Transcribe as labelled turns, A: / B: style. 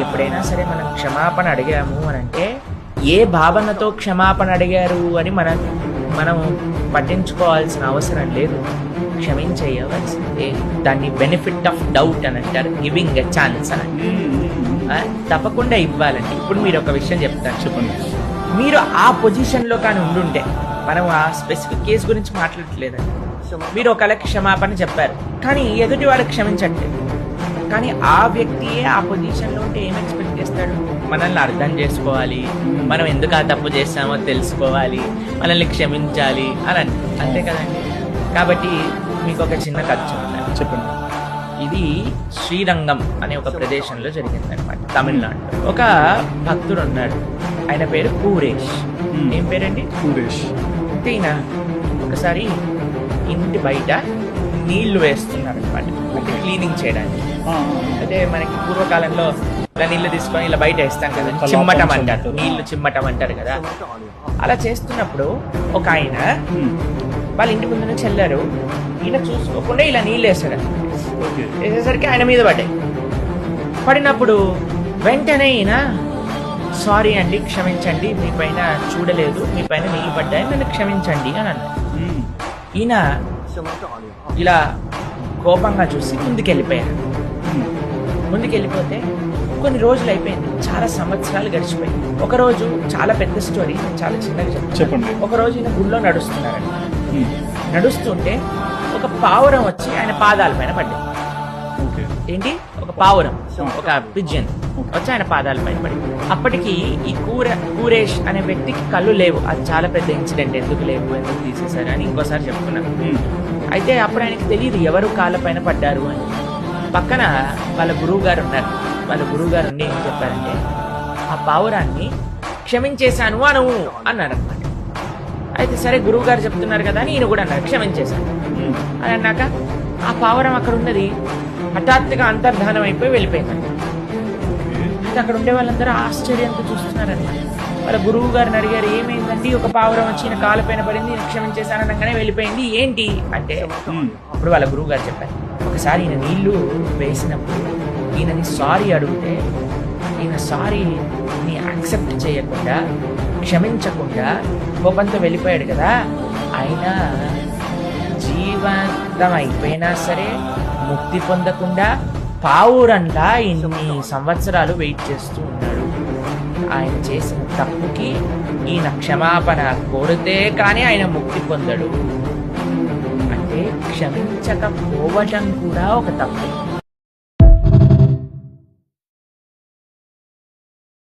A: ఎప్పుడైనా సరే మనం క్షమాపణ అడిగాము అని అంటే ఏ భావనతో క్షమాపణ అడిగారు అని మనం మనం పట్టించుకోవాల్సిన అవసరం లేదు. క్షమించేయవలసిందే. దాన్ని బెనిఫిట్ ఆఫ్ డౌట్ అని అంటారు. గివింగ్ ఎ ఛాన్స్ అని తప్పకుండా ఇవ్వాలండి. ఇప్పుడు మీరు ఒక విషయం చెప్తాను.
B: చెప్పండి.
A: మీరు ఆ పొజిషన్లో కానీ ఉండుంటే మనం ఆ స్పెసిఫిక్ కేసు గురించి మాట్లాడట్లేదండి. మీరు ఒకళ్ళకి క్షమాపణ చెప్పారు. కానీ ఎదుటి వాళ్ళకి క్షమించట్లేదు. కానీ ఆ వ్యక్తియే ఆ పొజిషన్లో ఉంటే ఏం ఎక్స్పెక్ట్ చేస్తాడు? మనల్ని అర్థం చేసుకోవాలి. మనం ఎందుకు ఆ తప్పు చేస్తామో తెలుసుకోవాలి. మనల్ని క్షమించాలి అని అంట అంతే కదండి. కాబట్టి మీకు ఒక చిన్న కథ చెప్తాను.
B: చెప్పండి.
A: ఇది శ్రీరంగం అనే ఒక ప్రదేశంలో జరిగింది అనమాట తమిళనాడులో. ఒక భక్తుడు ఉన్నాడు. ఆయన పేరు
B: Hmm.
A: ఏం పేరండి? అంటే ఈయన ఒకసారి ఇంటి బయట నీళ్ళు వేస్తున్నారు అనమాట. అంటే క్లీనింగ్ చేయడానికి. అయితే మనకి పూర్వకాలంలో ఇలా నీళ్ళు తీసుకొని ఇలా బయట వేస్తాం కదా చిమ్మటం అంటారు. నీళ్ళు చిమ్మటం అంటారు కదా. అలా చేస్తున్నప్పుడు ఒక ఆయన వాళ్ళ ఇంటి ముందు నుంచి వెళ్ళారు. ఈయన చూసుకోకుండా ఇలా నీళ్ళు
B: ఓకే
A: వేసేసరికి ఆయన మీద పడ్డాయి. పడినప్పుడు వెంటనే ఈయన సారీ అండి క్షమించండి మీ పైన చూడలేదు మీ పైన నీళ్ళు పడ్డాయి నన్ను క్షమించండి అని అన్నాడు. ఈయన ఇలా కోపంగా చూసి ముందుకెళ్ళిపోయారు
B: ఉమ్,
A: ముందుకెళ్ళిపోతే కొన్ని రోజులు అయిపోయింది. చాలా సంవత్సరాలు గడిచిపోయింది. ఒక రోజు చాలా పెద్ద స్టోరీ నేను చాలా చిన్నగా
B: చెప్పండి.
A: ఒక రోజు ఈయన గుళ్ళో నడుస్తున్నారండి నడుస్తుంటే ఒక పావురం వచ్చి ఆయన పాదాల పైన పడ్డది ఏంటి? ఒక పావురం ఒక పిజన్ వచ్చి ఆయన పాదాల పైన పడి అప్పటికి ఈ కూర కూరేష్ అనే వ్యక్తికి కళ్ళు లేవు. అది చాలా పెద్ద ఇన్సిడెంట్. ఎందుకు లేవు? ఎందుకు తీసేశారు? అని ఇంకోసారి చెప్తున్నాను అయితే అప్పుడు ఆయనకి తెలియదు ఎవరు కాళ్ళ పైన పడ్డారు అని. పక్కన వాళ్ళ గురువు గారు ఉన్నారు. వాళ్ళ గురువు గారు ఉండి ఏం చెప్పారంటే ఆ పావురాన్ని క్షమించేశాను అను అన్నారు అనమాట అయితే సరే గురువు గారు చెప్తున్నారు కదా అని ఈయన కూడా అన్నారు క్షమించేశాను అని అన్నాక ఆ పావురం అక్కడ ఉన్నది. హఠాత్తుగా అంతర్ధానం అయిపోయి వెళ్ళిపోయిందండి అయితే అక్కడ ఉండే వాళ్ళందరూ ఆశ్చర్యంతో చూస్తున్నారన్నమాట. వాళ్ళ గురువు గారిని అడిగారు ఏమైందండి? ఒక పావురం వచ్చి ఈయన కాళ్ళపైన పడింది ఈయన క్షమించేశాననగానే వెళ్ళిపోయింది. ఏంటి? అంటే అప్పుడు వాళ్ళ గురువు గారు చెప్పారు ఒకసారి ఈయన నీళ్ళు వేసినప్పుడు ఈయనని సారీ అడిగితే ఈయన సారీని యాక్సెప్ట్ చేయకుండా క్షమించకుండా కోపంతో వెళ్ళిపోయాడు కదా. ఆయన జీవితం అయిపోయినా సరే ముక్తి పొందకుండా పావురంలా ఇన్ని సంవత్సరాలు వెయిట్ చేస్తూ ఉన్నాడు. ఆయన చేసిన తప్పుకి ఈయన క్షమాపణ కోరితే కానీ ఆయన ముక్తి పొందడు. అంటే క్షమించకపోవటం కూడా ఒక తప్పు.